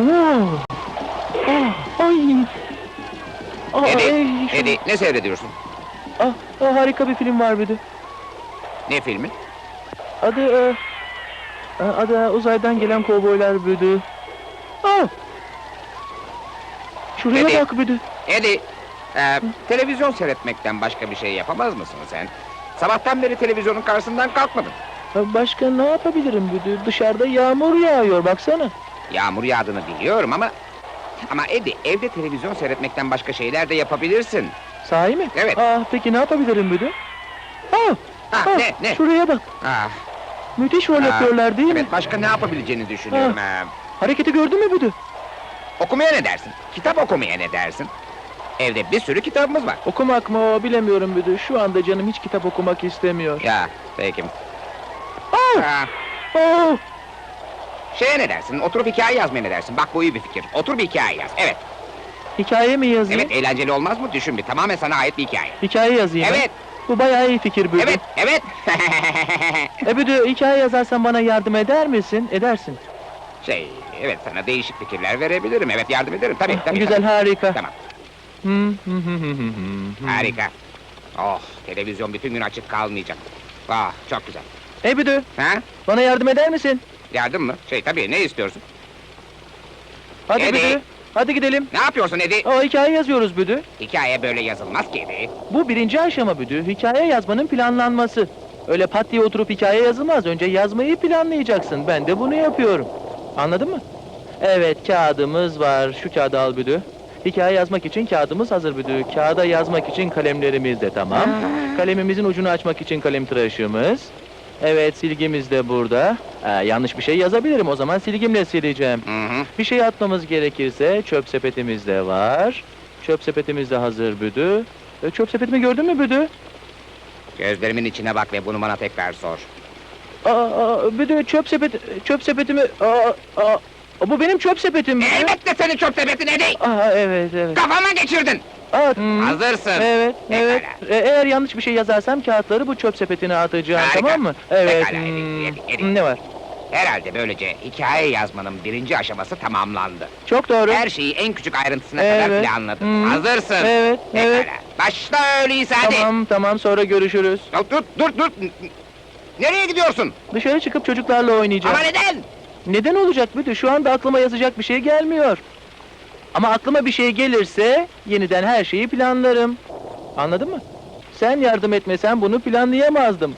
Oo. Ah, ay. Eddie, Eddie ne seyrediyorsun? Ah, ah, harika bir film var bir de. Ne filmi? Adı... E, e, adı e, uzaydan gelen kovboylar büdü. Ah! Şuraya Eddie. bak büdü. Eddie, e, televizyon seyretmekten başka bir şey yapamaz mısın sen? Sabahtan beri televizyonun karşısından kalkmadın. Başka ne yapabilirim büdü? Dışarıda yağmur yağıyor baksana. Yağmur yağdığını biliyorum ama... Ama Eddie, evde televizyon seyretmekten başka şeyler de yapabilirsin. Sahi mi? Evet. Ah, peki ne yapabilirim büdü? Ah! Ha, ah, ne, ne? Şuraya bak. Ah, Müthiş rol ah, yapıyorlar değil mi? Evet, başka ne yapabileceğini düşünüyorum. ha. Hareketi gördün mü büdü? Okumaya ne dersin? Kitap okumaya ne dersin? Evde bir sürü kitabımız var. Okumak mı o bilemiyorum büdü. Şu anda canım hiç kitap okumak istemiyor. Ya, peki. Ah! Ah, Oh! Şeye ne dersin? Oturup hikaye yazmaya ne dersin? Bak bu iyi bir fikir. Otur bir hikaye yaz. Evet, Hikaye mi yazayım? evet eğlenceli olmaz mı? Düşün bir. Tamamen sana ait bir hikaye. Hikaye yazayım. ha? Evet, Bu bayağı iyi fikir büdü. evet, evet. E büdü hikaye yazarsan bana yardım eder misin? Edersin. şey, evet sana değişik fikirler verebilirim. Evet, yardım ederim. Tabii, tabii. Güzel tabii. harika. Tamam, harika. Oh, televizyon bütün gün açık kalmayacak. Ah, çok güzel. E büdü Ha? bana yardım eder misin? Yardım mı? Şey tabii, ne istiyorsun? Hadi Eddie. büdü. Hadi gidelim. Ne yapıyorsun Edi? O hikaye yazıyoruz büdü. Hikaye böyle yazılmaz ki Edi. Bu birinci aşama büdü. Hikaye yazmanın planlanması. Öyle pat diye oturup hikaye yazılmaz. Önce yazmayı planlayacaksın. Ben de bunu yapıyorum. Anladın mı? Evet kağıdımız var. Şu kağıdı al büdü. Hikaye yazmak için kağıdımız hazır büdü. Kağıda yazmak için kalemlerimiz de tamam. Kalemimizin ucunu açmak için kalem tıraşımız. Evet silgimiz de burada. Ee, yanlış bir şey yazabilirim o zaman silgimle sileceğim. Hı hı. Bir şey atmamız gerekirse çöp sepetimiz de var. Çöp sepetimiz de hazır büdü. E, çöp sepetimi gördün mü büdü? Gözlerimin içine bak ve bunu bana tekrar sor. Aa, aa, büdü çöp sepet çöp sepetimi aa, aa, bu benim çöp sepetim büdü. Elbette seni çöp sepetin Edi! Aa, evet evet. Kafama geçirdin! Hı. Hazırsın. Evet, evet. E, eğer yanlış bir şey yazarsam kağıtları bu çöp sepetine atacağım, Harika. tamam mı? Evet. Pekala, hmm. Ne var? Herhalde böylece hikaye yazmanın birinci aşaması tamamlandı. Çok doğru. Her şeyi en küçük ayrıntısına kadar Evet. planladın. Hı. Hazırsın. Evet, Pekala. evet. Başla öyleyse hadi. Tamam, tamam. Sonra görüşürüz. Dur, dur, dur, dur. Nereye gidiyorsun? Dışarı çıkıp çocuklarla oynayacağım. Ama neden? Neden olacak müdür? Şu anda aklıma yazacak bir şey gelmiyor. Ama aklıma bir şey gelirse yeniden her şeyi planlarım. Anladın mı? Sen yardım etmesen bunu planlayamazdım.